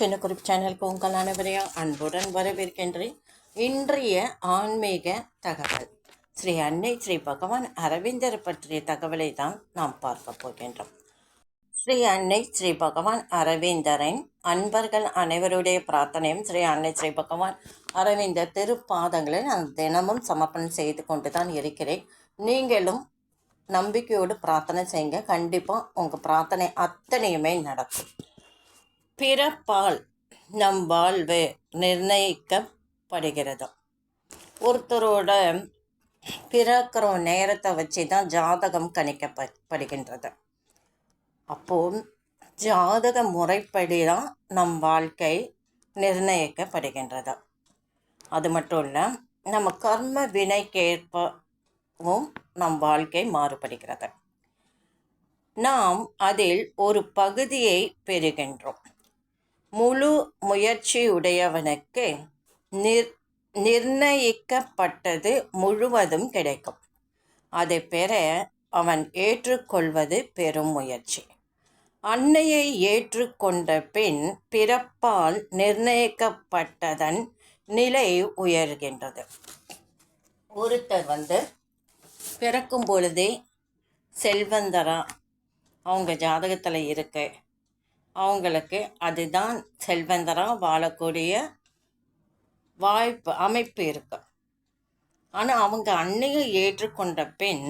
சின்ன குறிப்பு சேனலுக்கு உங்கள் அனைவரையும் அன்புடன் வரவேற்கின்றேன். இன்றைய ஆன்மீக தகவல். ஸ்ரீ அன்னை ஸ்ரீ பகவான் அரவிந்தர் பற்றிய தகவலை தான் நாம் பார்க்க போகின்றோம். ஸ்ரீ அன்னை ஸ்ரீ பகவான் அரவிந்தரின் அன்பர்கள் அனைவருடைய பிரார்த்தனையும் ஸ்ரீ அன்னை ஸ்ரீ பகவான் அரவிந்தர் திருப்பாதங்களை நான் தினமும் சமர்ப்பணம் செய்து கொண்டு தான் இருக்கிறேன். நீங்களும் நம்பிக்கையோடு பிரார்த்தனை செய்யுங்க. கண்டிப்பாக உங்கள் பிரார்த்தனை அத்தனையுமே நடக்கும். பிறப்பால் நம் வாழ்வு நிர்ணயிக்கப்படுகிறது. ஒருத்தரோட பிறக்கிற நேரத்தை வச்சு தான் ஜாதகம் கணிக்கப்படுகின்றது. அப்போது ஜாதக முறைப்படி தான் நம் வாழ்க்கை நிர்ணயிக்கப்படுகின்றது. அது மட்டும் இல்லை நம்ம கர்ம வினைக்கேற்பவும் நம் வாழ்க்கை மாறுபடுகிறது. நாம் அதில் ஒரு பகுதியை பெறுகின்றோம். முழு முயற்சியுடையவனுக்கு நிர் நிர்ணயிக்கப்பட்டது முழுவதும் கிடைக்கும். அதை பெற அவன் ஏற்றுக்கொள்வது பெரும் முயற்சி. அன்னையை ஏற்றுக்கொண்ட பின் பிறப்பால் நிர்ணயிக்கப்பட்டதன் நிலை உயர்கின்றது. ஒருத்தர் வந்து பிறக்கும் பொழுதே செல்வந்தரா அவங்க ஜாதகத்தில் இருக்கு அவங்களுக்கு அதுதான் செல்வந்தராக வாழக்கூடிய வாய்ப்பு அமைப்பு இருக்கு. ஆனால் அவங்க அன்னையை ஏற்றுக்கொண்ட பின்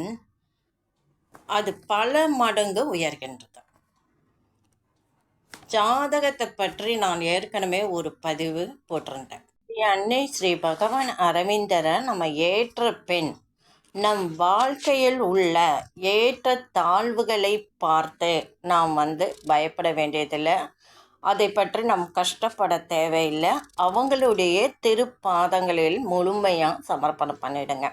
அது பல மடங்கு உயர்கின்றது. ஜாதகத்தை பற்றி நான் ஏற்கனவே ஒரு பதிவு போட்டிருந்தேன். அன்னை ஸ்ரீ பகவான் அரவிந்தரை நம்ம ஏற்ற பெண் நம் வாழ்க்கையில் உள்ள ஏற்ற தாழ்வுகளை பார்த்து நாம் வந்து பயப்பட வேண்டியதில்லை. அதை பற்றி நம் கஷ்டப்பட தேவையில்லை. அவங்களுடைய திருப்பாதங்களில் முழுமையாக சமர்ப்பணம் பண்ணிடுங்க.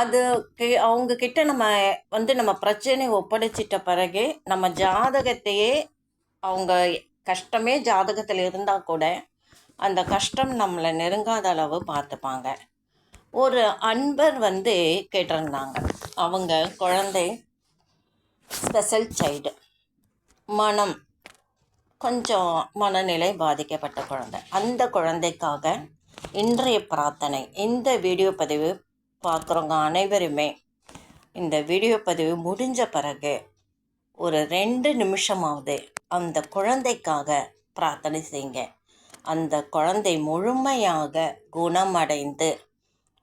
அதுக்கு அவங்க கிட்ட நம்ம வந்து நம்ம பிரச்சனை ஒப்படைச்சிட்ட பிறகு நம்ம ஜாதகத்தையே அவங்க கஷ்டமே ஜாதகத்தில் இருந்தால் கூட அந்த கஷ்டம் நம்மளை நெருங்காத அளவு பார்த்துப்பாங்க. ஒரு அன்பர் வந்து கேட்டிருந்தாங்க. அவங்க குழந்தை ஸ்பெஷல் சைல்டு மனம் கொஞ்சம் மனநிலை பாதிக்கப்பட்ட குழந்தை. அந்த குழந்தைக்காக இன்றைய பிரார்த்தனை இந்த வீடியோ பதிவு பார்க்குறவங்க அனைவருமே இந்த வீடியோ பதிவு முடிஞ்ச பிறகு ஒரு ரெண்டு நிமிஷமாவது அந்த குழந்தைக்காக பிரார்த்தனை செய்யுங்க. அந்த குழந்தை முழுமையாக குணமடைந்து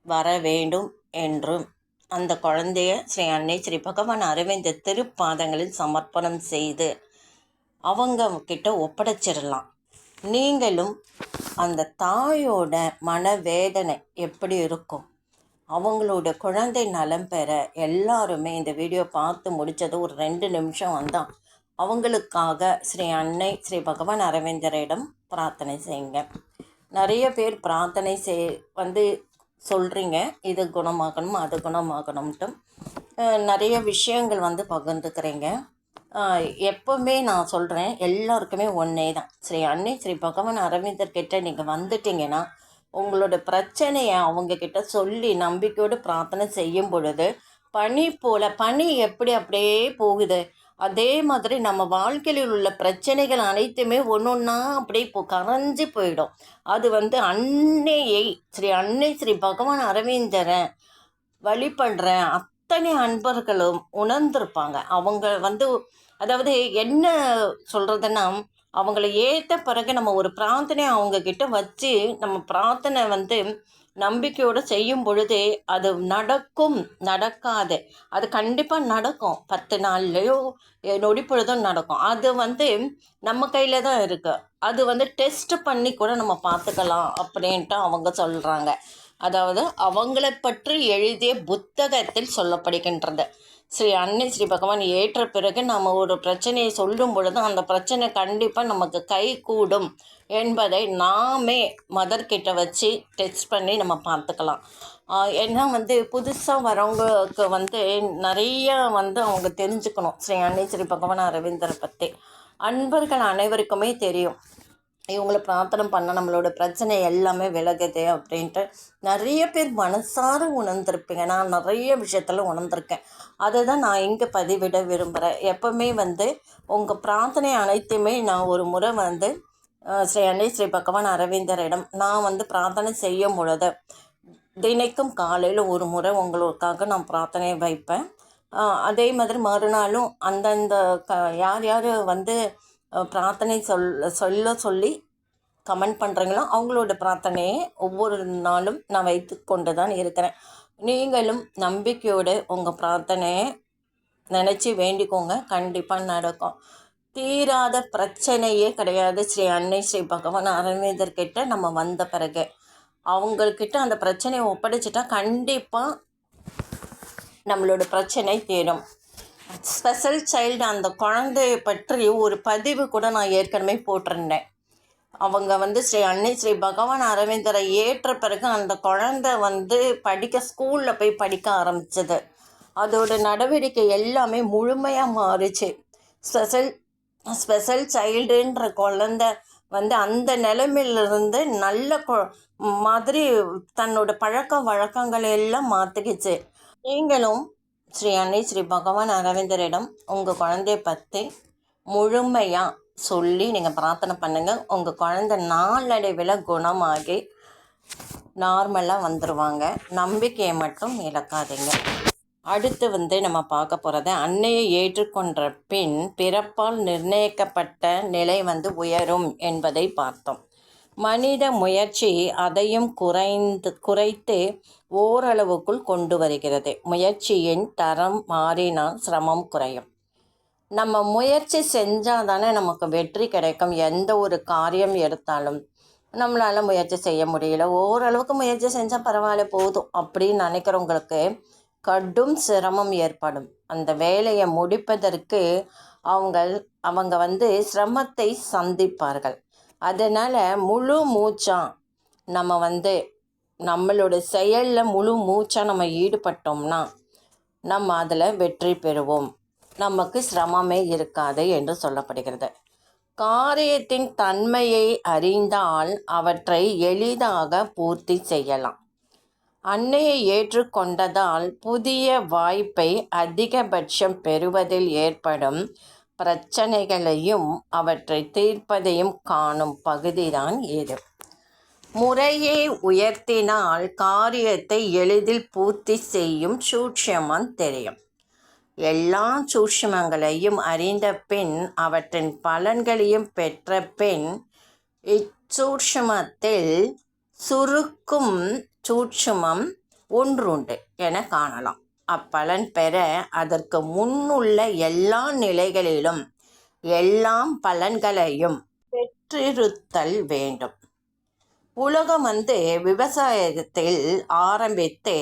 வர வேண்டும் என்றும் அந்த குழந்தைய ஸ்ரீ அன்னை ஸ்ரீ பகவான் அரவிந்த திருப்பாதங்களில் சமர்ப்பணம் செய்து அவங்க கிட்ட ஒப்படைச்சிடலாம். நீங்களும் அந்த தாயோட மனவேதனை எப்படி இருக்கும்? அவங்களோட குழந்தை நலம் பெற எல்லாருமே இந்த வீடியோ பார்த்து முடித்தது ஒரு ரெண்டு நிமிஷம் வந்தால் அவங்களுக்காக ஸ்ரீ அன்னை ஸ்ரீ பகவான் அரவிந்தரிடம் பிரார்த்தனை செய்யுங்க. நிறைய பேர் பிரார்த்தனை செய் வந்து சொல்கிறீங்க இது குணமாகணும் அது குணமாகணும்ட்டு நிறைய விஷயங்கள் வந்து பகிர்ந்துக்கிறீங்க. எப்போவுமே நான் சொல்கிறேன் எல்லாருக்குமே ஒன்றே தான். ஸ்ரீ அன்னை ஸ்ரீ பகவான் அரவிந்தர்கிட்ட நீங்கள் வந்துட்டீங்கன்னா உங்களோட பிரச்சனையை அவங்கக்கிட்ட சொல்லி நம்பிக்கையோடு பிரார்த்தனை செய்யும் பொழுது பனி போல் பனி எப்படி அப்படியே போகுது? அதே மாதிரி நம்ம வாழ்க்கையில் உள்ள பிரச்சனைகள் அனைத்துமே ஒன்று ஒன்றா அப்படியே இப்போ கரைஞ்சி போயிடும். அது வந்து அன்னையை ஸ்ரீ அன்னை ஸ்ரீ பகவான் அரவிந்தரை வழிபடுற அத்தனை அன்பர்களும் உணர்ந்திருப்பாங்க. அவங்க வந்து அதாவது என்ன சொல்கிறதுன்னா அவங்கள ஏற்ற பிறகு நம்ம ஒரு பிரார்த்தனை அவங்கக்கிட்ட வச்சு நம்ம பிரார்த்தனை வந்து நம்பிக்கையோடு செய்யும் பொழுதே அது நடக்கும் நடக்காது. அது கண்டிப்பாக நடக்கும். பத்து நாள்லையோ நொடி பொழுதும் நடக்கும். அது வந்து நம்ம கையில் தான் இருக்குது அது வந்து டெஸ்ட் பண்ணி கூட நம்ம பார்த்துக்கலாம் அப்படின்ட்டு அவங்க சொல்கிறாங்க அதாவது அவங்களை பற்றி எழுதிய புத்தகத்தில் சொல்லப்படுகின்றது. ஸ்ரீ அன்னை ஸ்ரீ பகவான் ஏற்ற பிறகு நம்ம ஒரு பிரச்சனையை சொல்லும் பொழுது அந்த பிரச்சனை கண்டிப்பாக நமக்கு கை கூடும் என்பதை நாமே மதர்கிட்ட வச்சு டெஸ்ட் பண்ணி நம்ம பார்த்துக்கலாம். ஏன்னா வந்து புதுசாக வரவங்களுக்கு வந்து நிறைய வந்து அவங்க தெரிஞ்சுக்கணும். ஸ்ரீ அன்னை ஸ்ரீ பகவான் அரவிந்தரை பற்றி அன்பர்கள் அனைவருக்குமே தெரியும். இவங்களை பிரார்த்தனை பண்ண நம்மளோட பிரச்சனை எல்லாமே விலகுது அப்படின்ட்டு நிறைய பேர் மனசார உணர்ந்திருப்பீங்க. நான் நிறைய விஷயத்தில் உணர்ந்திருக்கேன். அதை தான் நான் இங்கே பதிவிட விரும்புகிறேன் எப்போவுமே வந்து உங்கள் பிரார்த்தனை அனைத்துமே நான் ஒரு முறை வந்து ஸ்ரீ அன்னை ஸ்ரீ பகவான் அரவிந்தரிடம் நான் வந்து பிரார்த்தனை செய்யும் பொழுது தினைக்கும் காலையில் ஒரு முறை உங்களுக்காக நான் பிரார்த்தனை வைப்பேன். அதே மாதிரி மறுநாளும் அந்தந்த க யார் யார் வந்து பிரார்த்தனை சொல் சொல்ல சொல்லி கமெண்ட் பண்ணுறீங்களோ அவங்களோட பிரார்த்தனையை ஒவ்வொரு நாளும் நான் வைத்து கொண்டு தான் இருக்கிறேன். நீங்களும் நம்பிக்கையோடு உங்கள் பிரார்த்தனையை நினச்சி வேண்டிக்கோங்க. கண்டிப்பாக நடக்கும். தீராத பிரச்சனையே கிடையாது. ஸ்ரீ அன்னை ஸ்ரீ பகவான் அரவிந்தர்கிட்ட நம்ம வந்த பிறகு. அவங்கக்கிட்ட அந்த பிரச்சனையை ஒப்படைச்சிட்டா கண்டிப்பாக நம்மளோட பிரச்சனை தீரும். ஸ்பெஷல் சைல்டு அந்த குழந்தைய பற்றி ஒரு பதிவு கூட நான் ஏற்கனவே போட்டிருந்தேன். அவங்க வந்து ஸ்ரீ அன்னை ஸ்ரீ பகவான் அரவிந்தரை ஏற்ற பிறகு அந்த குழந்தை வந்து படிக்க ஸ்கூலில் போய் படிக்க ஆரம்பிச்சது. அதோட நடவடிக்கை எல்லாமே முழுமையாக மாறுச்சு. ஸ்பெஷல் ஸ்பெஷல் சைல்டுன்ற குழந்த வந்து அந்த நிலைமையிலிருந்து நல்ல மாதிரி தன்னோட பழக்க வழக்கங்களை எல்லாம் மாற்றிக்கிச்சு நீங்களும் ஸ்ரீ அன்னை ஸ்ரீ பகவான் அரவிந்தரிடம் உங்கள் குழந்தைய பற்றி முழுமையாக சொல்லி நீங்கள் பிரார்த்தனை பண்ணுங்கள் உங்கள் குழந்த நாளடைவில் குணமாகி நார்மலாக வந்துடுவாங்க நம்பிக்கையை மட்டும் இழக்காதீங்க. அடுத்து வந்து நம்ம பார்க்க போகிறது அன்னையை ஏற்றுக்கொண்ட பின் பிறப்பால் நிர்ணயிக்கப்பட்ட நிலை வந்து உயரும் என்பதை பார்த்தோம். மனித முயற்சி அதையும் குறைந்து குறைத்து ஓரளவுக்குள் கொண்டு வருகிறது. முயற்சியின் தரம் மாறினால் சிரமம் குறையும். நம்ம முயற்சி செஞ்சால் தானே நமக்கு வெற்றி கிடைக்கும். எந்த ஒரு காரியம் எடுத்தாலும் நம்மளால் முயற்சி செய்ய முடியல. ஓரளவுக்கு முயற்சி செஞ்சால் பரவாயில்ல போதும் அப்படின்னு நினைக்கிறவங்களுக்கு கடும் சிரமம் ஏற்படும். அந்த வேலையை முடிப்பதற்கு அவங்க அவங்க வந்து சிரமத்தை சந்திப்பார்கள். அதனால் முழு மூச்சாக நம்ம வந்து நம்மளோட செயலில் முழு மூச்சாக நம்ம ஈடுபட்டோம்னா நம்ம அதில் வெற்றி பெறுவோம். நமக்கு சிரமமே இருக்காது என்று சொல்லப்படுகிறது. காரியத்தின் தன்மையை அறிந்தால் அவற்றை எளிதாக பூர்த்தி செய்யலாம். அன்னையை ஏற்றுக்கொண்டதால் புதிய வாய்ப்பை அதிகபட்சம் பெறுவதில் ஏற்படும் பிரச்சனைகளையும் அவற்றை தீர்ப்பதையும் காணும் பகுதிதான் இது. முறையை உயர்த்தினால் காரியத்தை எளிதில் பூர்த்தி செய்யும் சூட்சமம் தெரியும். எல்லா சூட்சமங்களையும் அறிந்த பின் அவற்றின் பலன்களையும் பெற்ற பின் இச்சூட்சமத்தில் சுருக்கும் சூட்சமம் ஒன்றுண்டு என காணலாம். அப்பலன் பெற அதற்கு முன்னுள்ள எல்லா நிலைகளிலும் எல்லாம் பலன்களையும் பெற்றிருத்தல் வேண்டும். உலகம் வந்து விவசாயத்தில் ஆரம்பித்து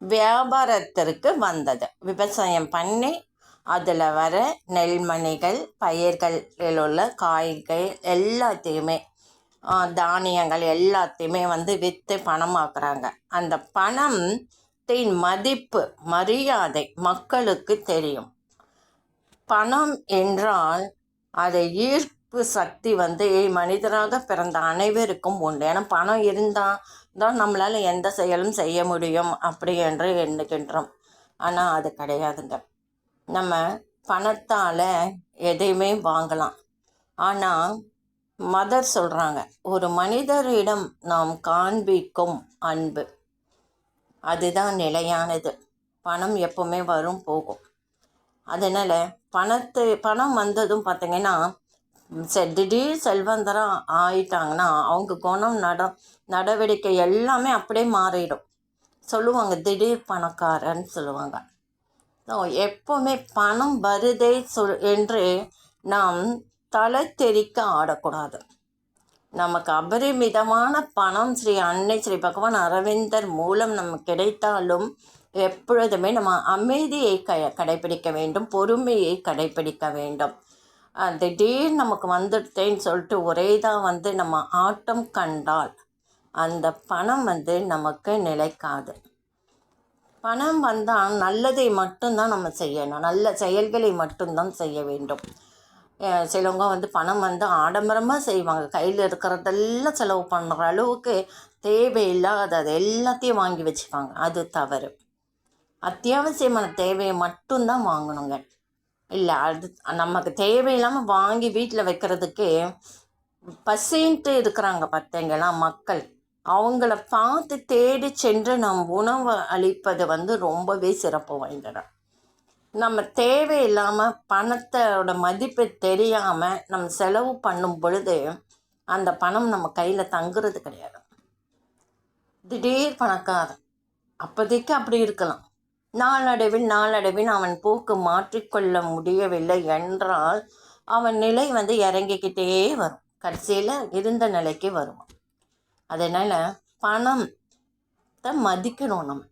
வியாபாரத்திற்கு வந்தது. விவசாயம் பண்ணி அதில் வர நெல்மணிகள் பயிர்களில் உள்ள காய்கள் எல்லாத்தையுமே தானியங்கள் எல்லாத்தையுமே வந்து விற்று பணமாக்குறாங்க. அந்த பணம் பணத்தின் மதிப்பு மரியாதை மக்களுக்கு தெரியும். பணம் என்றால் அதை ஈர்ப்பு சக்தி வந்து மனிதராக பிறந்த அனைவருக்கும் உண்டு. ஏன்னா பணம் இருந்தால் தான் நம்மளால் எந்த செயலும் செய்ய முடியும் அப்படி என்று எண்ணுகின்றோம். ஆனால் அது கிடையாதுங்க. நம்ம பணத்தால் எதையுமே வாங்கலாம். ஆனால் மதர் சொல்கிறாங்க ஒரு மனிதரிடம் நாம் காண்பிக்கும் அன்பு. அதுதான் நிலையானது. பணம் எப்போவுமே வரும் போகும். அதனால் பணத்து பணம் வந்ததும் பார்த்திங்கன்னா திடீர் செல்வந்தரம் ஆயிட்டாங்கன்னா அவங்க குணம் நட நடவடிக்கை எல்லாமே அப்படியே மாறிடும். சொல்லுவாங்க திடீர் பணக்காரன்னு சொல்லுவாங்க. ஸோ எப்போவுமே பணம் வருதே சொல் என்று நாம் தலை தெறிக்க ஆடக்கூடாது. நமக்கு அபரிமிதமான பணம் ஸ்ரீ அன்னை ஸ்ரீ பகவான் அரவிந்தர் மூலம் நமக்கு கிடைத்தாலும் எப்பொழுதுமே நம்ம அமைதியை க கடைபிடிக்க வேண்டும் பொறுமையை கடைபிடிக்க வேண்டும். திடீர் நமக்கு வந்துட்டேன்னு சொல்லிட்டு ஒரே தான் வந்து நம்ம ஆட்டம் கண்டால் அந்த பணம் வந்து நமக்கு நிலைக்காது. பணம் வந்தால் நல்லதை மட்டும்தான் நம்ம செய்யணும். நல்ல செயல்களை மட்டும்தான் செய்ய வேண்டும். சிலவங்க வந்து பணம் வந்து ஆடம்பரமாக செய்வாங்க. கையில் இருக்கிறதெல்லாம் செலவு பண்ணுற அளவுக்கு தேவையில்லாத அது எல்லாத்தையும் வாங்கி வச்சுப்பாங்க. அது தவறு. அத்தியாவசியமான தேவையை மட்டும்தான் வாங்கணுங்க. இல்லை அது நமக்கு தேவையில்லாமல் வாங்கி வீட்டில் வைக்கிறதுக்கே பசின்ட்டு இருக்கிறாங்க பார்த்தீங்களா மக்கள். அவங்கள பார்த்து தேடி சென்று நம் உணவு அளிப்பது வந்து ரொம்பவே சிறப்பு வாய்ந்தது. நம்ம தேவையில்லாமல் பணத்தோட மதிப்பு தெரியாமல் நம்ம செலவு பண்ணும் பொழுது அந்த பணம் நம்ம கையில் தங்குறது கிடையாது. திடீர் பணக்காரன். அப்போதைக்கு அப்படி இருக்கலாம். நாளடைவில் நாளடைவில் அவன் போக்கு மாற்றிக்கொள்ள முடியவில்லை என்றால் அவன் நிலை வந்து இறங்கிக்கிட்டே வரும். கடைசியில் இருந்த நிலைக்கு வருவான். அதனால் பணத்தை மதிக்கணும் நம்ம.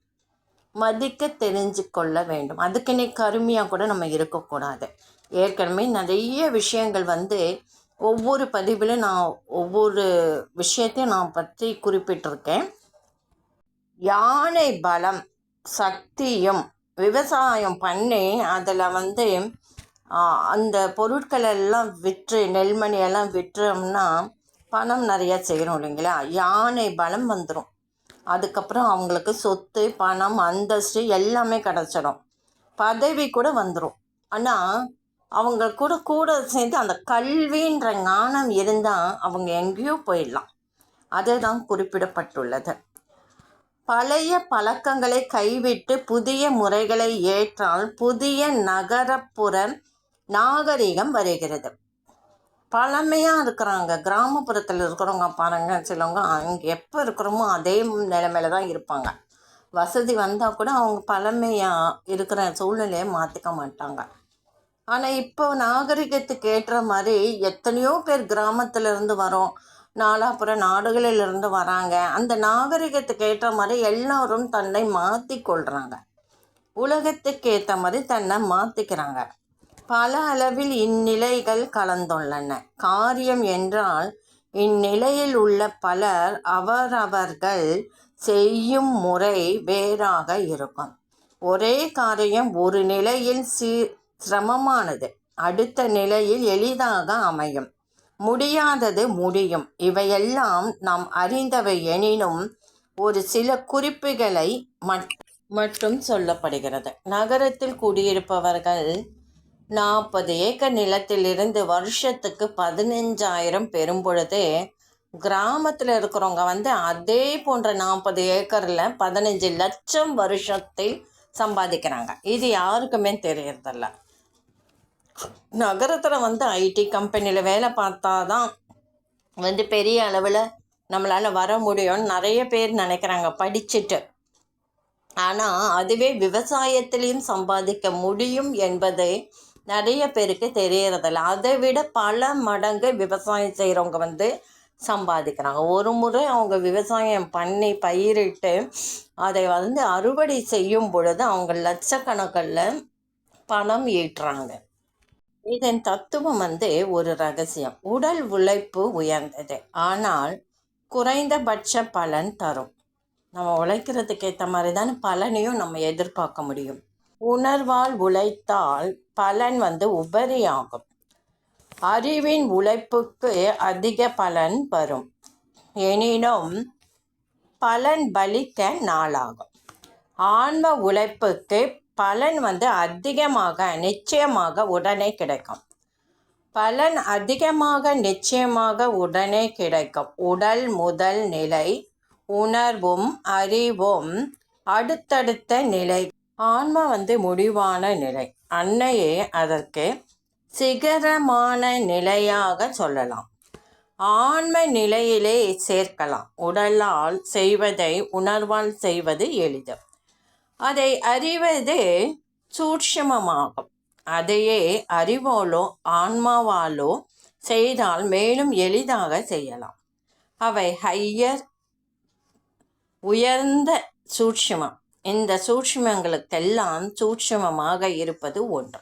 மதிக்க தெரிஞ்சு கொள்ள வேண்டும் அதுக்குன்னே கருமையாக கூட நம்ம இருக்கக்கூடாது. ஏற்கனவே நிறைய விஷயங்கள் வந்து ஒவ்வொரு பதிவிலும் நான் ஒவ்வொரு விஷயத்தையும் நான் பற்றி குறிப்பிட்டிருக்கேன். யானை பலம் சக்தியும் விவசாயம் பண்ணி அதில் வந்து அந்த பொருட்கள் எல்லாம் விற்று நெல்மணி எல்லாம் விற்றோம்னா பணம் நிறையா செய்கிறோம் இல்லைங்களா? யானை பலம் வந்துடும் அதுக்கப்புறம் அவங்களுக்கு சொத்து பணம் அந்தஸ்து எல்லாமே கிடச்சிடும் பதவி கூட வந்துடும் ஆனால் அவங்க கூட கூட சேர்ந்து அந்த கல்வின்ற ஞானம் இருந்தால் அவங்க எங்கேயோ போயிடலாம். அதுதான் குறிப்பிடப்பட்டுள்ளது. பழைய பழக்கங்களை கைவிட்டு புதிய முறைகளை ஏற்றால் புதிய நகரப்புற நாகரிகம் வருகிறது. பழமையாக இருக்கிறாங்க. கிராமப்புறத்தில் இருக்கிறவங்க பாருங்க சிலவங்க அங்கே எப்போ இருக்கிறோமோ அதே நிலைமையில தான் இருப்பாங்க. வசதி வந்தால் கூட அவங்க பழமையாக இருக்கிற சூழ்நிலையை மாற்றிக்க மாட்டாங்க. ஆனால் இப்போ நாகரிகத்துக்கு ஏற்ற மாதிரி எத்தனையோ பேர் கிராமத்துல இருந்து வரோம். நாலாப்புற நாடுகளில் இருந்து வராங்க. அந்த நாகரிகத்துக்கு ஏற்ற மாதிரி எல்லோரும் தன்னை மாற்றி கொள்கிறாங்க உலகத்துக்கு ஏற்ற மாதிரி தன்னை மாற்றிக்கிறாங்க பல அளவில் இந்நிலைகள் கலந்துள்ளன. காரியம் என்றால் இந்நிலையில் உள்ள பலர் அவரவர்கள் செய்யும் முறை வேறாக இருக்கும். ஒரே காரியம் ஒரு நிலையில் சீ சிரமமானது. அடுத்த நிலையில் எளிதாக அமையும். முடியாதது முடியும். இவையெல்லாம் நாம் அறிந்தவை எனினும் ஒரு சில குறிப்புகளை மட்- மட்டும் சொல்லப்படுகிறது. நகரத்தில் குடியிருப்பவர்கள் நாற்பது ஏக்கர் நிலத்திலிருந்து வருஷத்துக்கு பதினஞ்சாயிரம் பெறும் பொழுது கிராமத்தில் இருக்கிறவங்க வந்து அதே போன்ற நாற்பது ஏக்கரில் பதினஞ்சு லட்சம் வருஷத்தில் சம்பாதிக்கிறாங்க. இது யாருக்குமே தெரியறதில்ல. நகரத்தில் வந்து ஐடி கம்பெனியில் வேலை பார்த்தா தான் வந்து பெரிய அளவில் நம்மளால் வர முடியும்னு நிறைய பேர் நினைக்கிறாங்க படிச்சுட்டு. ஆனால் அதுவே விவசாயத்திலையும் சம்பாதிக்க முடியும் என்பது நிறைய பேருக்கு தெரியறதில்ல. அதை விட பல மடங்கு விவசாயம் செய்கிறவங்க வந்து சம்பாதிக்கிறாங்க. ஒரு முறை அவங்க விவசாயம் பண்ணி பயிரிட்டு அதை வந்து அறுவடை செய்யும் பொழுது அவங்க லட்சக்கணக்கில் பணம் ஈட்டுறாங்க. இதன் தத்துவம் வந்து ஒரு ரகசியம். உடல் உழைப்பு உயர்ந்தது. ஆனால் குறைந்தபட்ச பலன் தரும். நம்ம உழைக்கிறதுக்கு ஏற்ற மாதிரி தான் பலனையும் நம்ம எதிர்பார்க்க முடியும். உணர்வால் உழைத்தால் பலன் வந்து உபரியாகும். அறிவின் உழைப்புக்கு அதிக பலன் வரும். எனினும் பலன் பலிக்க நாளாகும். ஆன்ம உழைப்புக்கு பலன் வந்து அதிகமாக நிச்சயமாக உடனே கிடைக்கும். பலன் அதிகமாக நிச்சயமாக உடனே கிடைக்கும். உடல் முதல் நிலை உணர்வும் அறிவும் அடுத்தடுத்த நிலை. ஆன்மா வந்து முடிவான நிலை. அன்னையே அதற்கு சிகரமான நிலையாக சொல்லலாம். ஆன்ம நிலையிலே சேர்க்கலாம். உடலால் செய்வதை உணர்வால் செய்வது எளிது. அதை அறிவது சூட்சமமாகும். அதையே அறிவாலோ ஆன்மாவாலோ செய்தால் மேலும் எளிதாக செய்யலாம். அவை ஹையர் உயர்ந்த சூட்சுமம். இந்த சூட்சுமங்களுக்கெல்லாம் சூட்சுமமாக இருப்பது ஒன்று.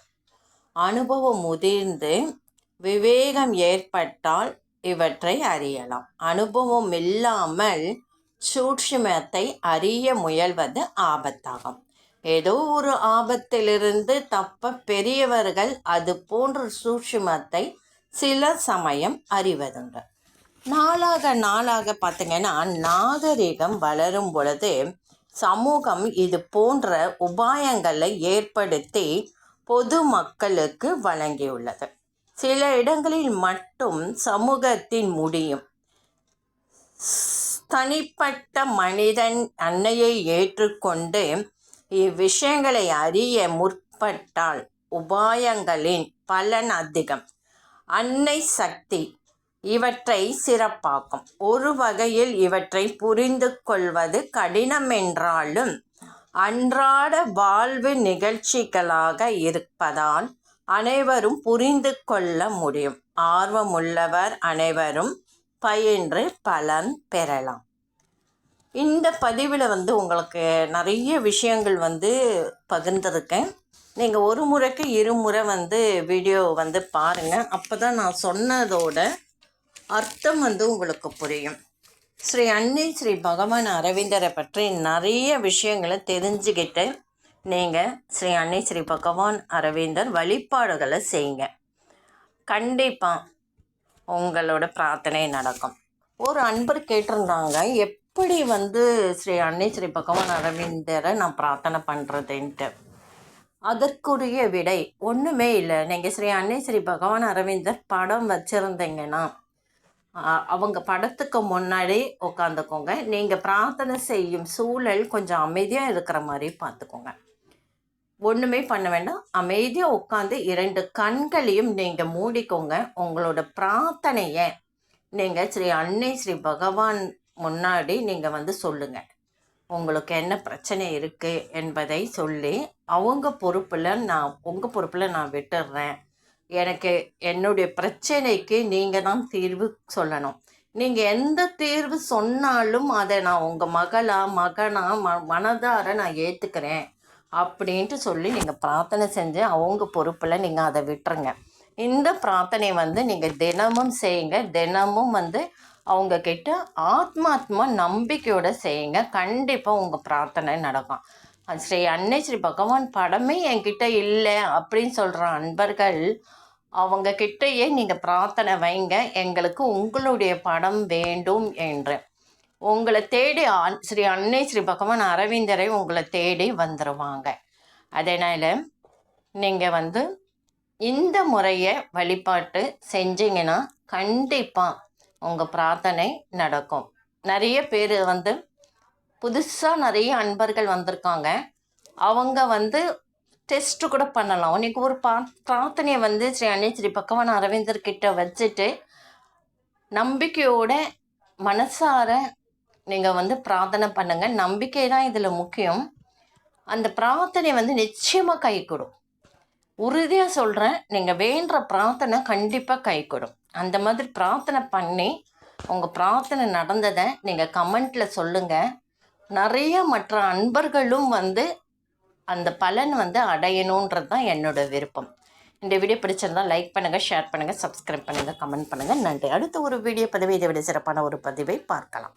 அனுபவம் முதிர்ந்து விவேகம் ஏற்பட்டால் இவற்றை அறியலாம். அனுபவம் இல்லாமல் சூட்சுமத்தை அறிய முயல்வது ஆபத்தாகும். ஏதோ ஒரு ஆபத்திலிருந்து தப்ப பெரியவர்கள் அது போன்ற சூட்சுமத்தை சில சமயம் அறிவதுண்டு. நாளாக நாளாக பார்த்தீங்கன்னா நாகரிகம் வளரும் பொழுது சமூகம் இது போன்ற உபாயங்களை ஏற்படுத்தி பொது மக்களுக்கு வழங்கியுள்ளது. சில இடங்களில் மட்டும் சமூகத்தின் முடியும். தனிப்பட்ட மனிதன் அன்னையை ஏற்றுக்கொண்டு இவ்விஷயங்களை அறிய முற்பட்டால் உபாயங்களின் பலன் அதிகம். அன்னை சக்தி இவற்றை சிறப்பாக்கும். ஒரு வகையில் இவற்றை புரிந்து கொள்வது கடினம் என்றாலும் அன்றாட வாழ்வு நிகழ்ச்சிகளாக இருப்பதால் அனைவரும் புரிந்து கொள்ள முடியும். ஆர்வமுள்ளவர் அனைவரும் பயின்று பலன் பெறலாம். இந்த பதிவில் வந்து உங்களுக்கு நிறைய விஷயங்கள் வந்து பகிர்ந்துருக்கேன். நீங்கள் ஒரு முறைக்கு இருமுறை வந்து வீடியோ வந்து பாருங்கள் அப்போ தான் நான் சொன்னதோட அர்த்தம் வந்து உங்களுக்கு புரியும். ஸ்ரீ அன்னை ஸ்ரீ பகவான் அரவிந்தரை பற்றி நிறைய விஷயங்களை தெரிஞ்சுக்கிட்டு நீங்கள் ஸ்ரீ அன்னை ஸ்ரீ பகவான் அரவிந்தர் வழிபாடுகளை செய்யுங்க. கண்டிப்பாக உங்களோட பிரார்த்தனை நடக்கும். ஒரு அன்பர் கேட்டிருந்தாங்க எப்படி வந்து ஸ்ரீ அன்னை ஸ்ரீ பகவான் அரவிந்தரை நான் பிரார்த்தனை பண்ணுறதுன்ட்டு அதற்குரிய விடை ஒன்றுமே இல்லை. நீங்கள் ஸ்ரீ அன்னை ஸ்ரீ பகவான் அரவிந்தர் படம் வச்சுருந்தீங்கன்னா அவங்க படத்துக்கு முன்னாடி உட்காந்துக்கோங்க நீங்கள் பிரார்த்தனை செய்யும் சூழல் கொஞ்சம் அமைதியாக இருக்கிற மாதிரி பார்த்துக்கோங்க ஒன்றுமே பண்ண வேண்டாம். அமைதியாக உட்காந்து இரண்டு கண்களையும் நீங்கள் மூடிக்கோங்க. உங்களோட பிரார்த்தனையை நீங்கள் ஸ்ரீ அன்னை ஸ்ரீ பகவான் முன்னாடி நீங்கள் வந்து சொல்லுங்கள் உங்களுக்கு என்ன பிரச்சனை இருக்குது என்பதை சொல்லி அவங்க பொறுப்பில் நான் உங்கள் பொறுப்பில் நான் விட்டுடுறேன் எனக்கு என்னுடைய பிரச்சனைக்கு நீங்கள் தான் தீர்வு சொல்லணும். நீங்கள் எந்த தீர்வு சொன்னாலும் அதை நான் உங்கள் மகளாக மகனாக ம மனதார நான் ஏற்றுக்கிறேன் அப்படின்ட்டு சொல்லி நீங்கள் பிரார்த்தனை செஞ்சு அவங்க பொறுப்பில் நீங்கள் அதை விட்டுருங்க. இந்த பிரார்த்தனை வந்து நீங்கள் தினமும் செய்யுங்க. தினமும் வந்து அவங்க கிட்ட ஆத்மாத்மா நம்பிக்கையோட செய்யுங்க. கண்டிப்பாக உங்கள் பிரார்த்தனை நடக்கும். ஸ்ரீ அன்னை ஸ்ரீ பகவான் படமே என்கிட்ட இல்லை அப்படின்னு சொல்கிற அன்பர்கள் அவங்க கிட்டேயே நீங்கள் பிரார்த்தனை வைங்க. எங்களுக்கு உங்களுடைய படம் வேண்டும் என்று. உங்களை தேடி ஸ்ரீ அன்னை ஸ்ரீ பகவான் அரவிந்தரை உங்களை தேடி வந்துடுவாங்க அதனால் நீங்கள் வந்து இந்த முறையை வழிபாட்டு செஞ்சீங்கன்னா கண்டிப்பாக உங்கள் பிரார்த்தனை நடக்கும். நிறைய பேர் வந்து புதுசாக நிறைய அன்பர்கள் வந்திருக்காங்க. அவங்க வந்து டெஸ்ட்டு கூட பண்ணலாம். உனக்கு ஒரு பா பிரார்த்தனையை வந்து ஸ்ரீ அன்னை ஸ்ரீ பகவான் அரவிந்தர்கிட்ட வச்சுட்டு நம்பிக்கையோட மனசார நீங்கள் வந்து பிரார்த்தனை பண்ணுங்கள் நம்பிக்கை தான் இதில் முக்கியம். அந்த பிரார்த்தனை வந்து நிச்சயமாக கை கொடும் உறுதியாக சொல்கிறேன் நீங்கள் வேண்டுற பிரார்த்தனை கண்டிப்பாக கை கொடும் அந்த மாதிரி பிரார்த்தனை பண்ணி உங்கள் பிரார்த்தனை நடந்ததை நீங்கள் கமெண்ட்டில் சொல்லுங்கள் நிறைய மற்ற அன்பர்களும் வந்து அந்த பலன் வந்து அடையணுன்றது தான் என்னோட விருப்பம். இந்த வீடியோ பிடிச்சிருந்தால் லைக் பண்ணுங்கள் ஷேர் பண்ணுங்கள் சப்ஸ்கிரைப் பண்ணுங்கள் கமெண்ட் பண்ணுங்கள் நன்றி. அடுத்த ஒரு வீடியோ பதிவை இதை விட சிறப்பான ஒரு பதிவை பார்க்கலாம்.